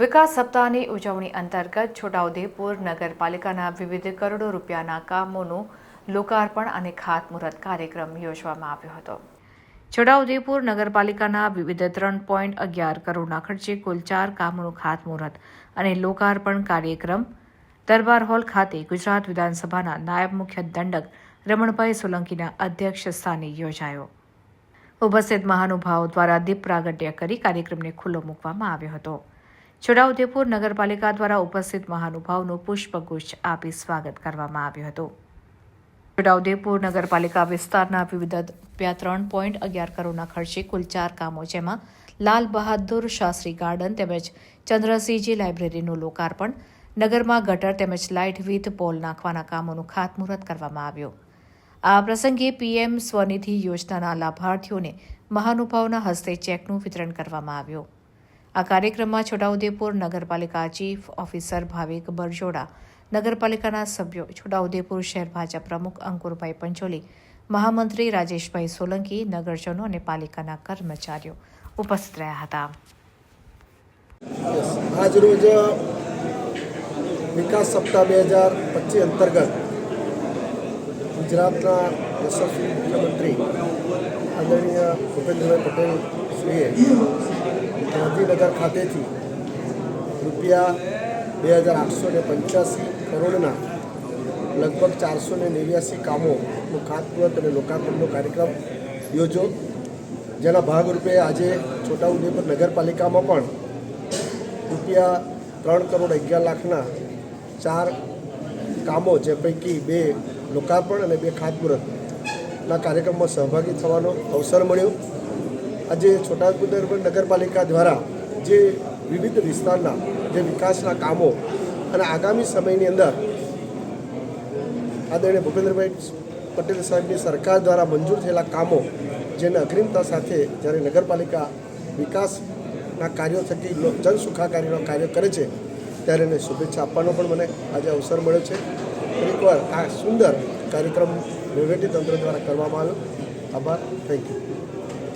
વિકાસ સપ્તાહની ઉજવણી અંતર્ગત છોટાઉદેપુર નગરપાલિકાના વિવિધ કરોડો રૂપિયાના કામોનું લોકાર્પણ અને ખાતમુહૂર્ત કાર્યક્રમ યોજવામાં આવ્યો હતો. છોટાઉદેપુર નગરપાલિકાના વિવિધ ત્રણ પોઈન્ટ અગિયાર કરોડના ખર્ચે કુલ ચાર કામોનું ખાતમુહૂર્ત અને લોકાર્પણ કાર્યક્રમ દરબાર હોલ ખાતે ગુજરાત વિધાનસભાના નાયબ મુખ્ય દંડક રમણભાઈ સોલંકીના અધ્યક્ષ સ્થાને યોજાયો. ઉપસ્થિત મહાનુભાવો દ્વારા દીપ પ્રાગટ્ય કરી કાર્યક્રમને ખુલ્લો મૂકવામાં આવ્યો હતો. છોટાઉદેપુર નગરપાલિકા દ્વારા ઉપસ્થિત મહાનુભાવનું પુષ્પગુચ્છ આપી સ્વાગત કરવામાં આવ્યું હતું. છોટાઉદેપુર નગરપાલિકા વિસ્તારના વિવિધ રૂપિયા ત્રણ પોઈન્ટ અગિયાર કરોડના ખર્ચે કુલ ચાર કામો જેમાં લાલ બહાદુર શાસ્ત્રી ગાર્ડન તેમજ ચંદ્રસિંહજી લાઇબ્રેરીનું લોકાર્પણ, નગરમાં ગટર તેમજ લાઇટ વિથ પોલ નાખવાના કામોનું ખાતમુહૂર્ત કરવામાં આવ્યું. આ પ્રસંગે પીએમ સ્વનિધિ યોજનાના લાભાર્થીઓને મહાનુભાવના હસ્તે ચેકનું વિતરણ કરવામાં આવ્યું. આ કાર્યક્રમમાં છોટાઉદેપુર નગરપાલિકા ચીફ ઓફિસર ભાવિક બરજોડા, નગરપાલિકાના સભ્યો છોટાઉદેપુર શહેર ભાજપ પ્રમુખ અંકુરભાઈ પંચોલી, મહામંત્રી રાજેશભાઈ સોલંકી, નગરજનો અને પાલિકાના કર્મચારીઓ ઉપસ્થિત રહ્યા હતા. આજરોજ વિકાસ સપ્તાહ બે હજાર પચીસ અંતર્ગત ગુજરાતના યશસ્વી મુખ્યમંત્રી આદરણીય ભૂપેન્દ્રભાઈ પટેલ શ્રીએ ગાંધીનગર ખાતેથી રૂપિયા બે હજાર આઠસો ને પંચ્યાસી કરોડના લગભગ ચારસો ને નેવ્યાસી કામોનું ખાતમુહૂર્ત અને લોકાર્પણનો કાર્યક્રમ યોજો જેના ભાગરૂપે આજે છોટાઉદેપુર નગરપાલિકામાં પણ રૂપિયા ત્રણ કરોડ અગિયાર લાખના ચાર કામો જે પૈકી બે લોકાર્પણ અને બે ખાતમુહૂર્તના કાર્યક્રમમાં સહભાગી થવાનો અવસર મળ્યો. આજે છોટાઉદેપુર નગરપાલિકા દ્વારા જે વિવિધ વિસ્તારના જે વિકાસના કામો અને આગામી સમયની અંદર આદરણીય ભૂપેન્દ્રભાઈ પટેલ સાહેબની સરકાર દ્વારા મંજૂર થયેલા કામો જેને અગ્રિમતા સાથે જ્યારે નગરપાલિકા વિકાસના કાર્યો થકી લો- જન સુખાકારીનો કાર્ય કરે છે, ત્યારે એને શુભેચ્છા આપવાનો પણ મને આજે અવસર મળ્યો છે. એકવાર આ સુંદર કાર્યક્રમ વહીવટી તંત્ર દ્વારા કરવામાં આવ્યો. આભાર. Thank you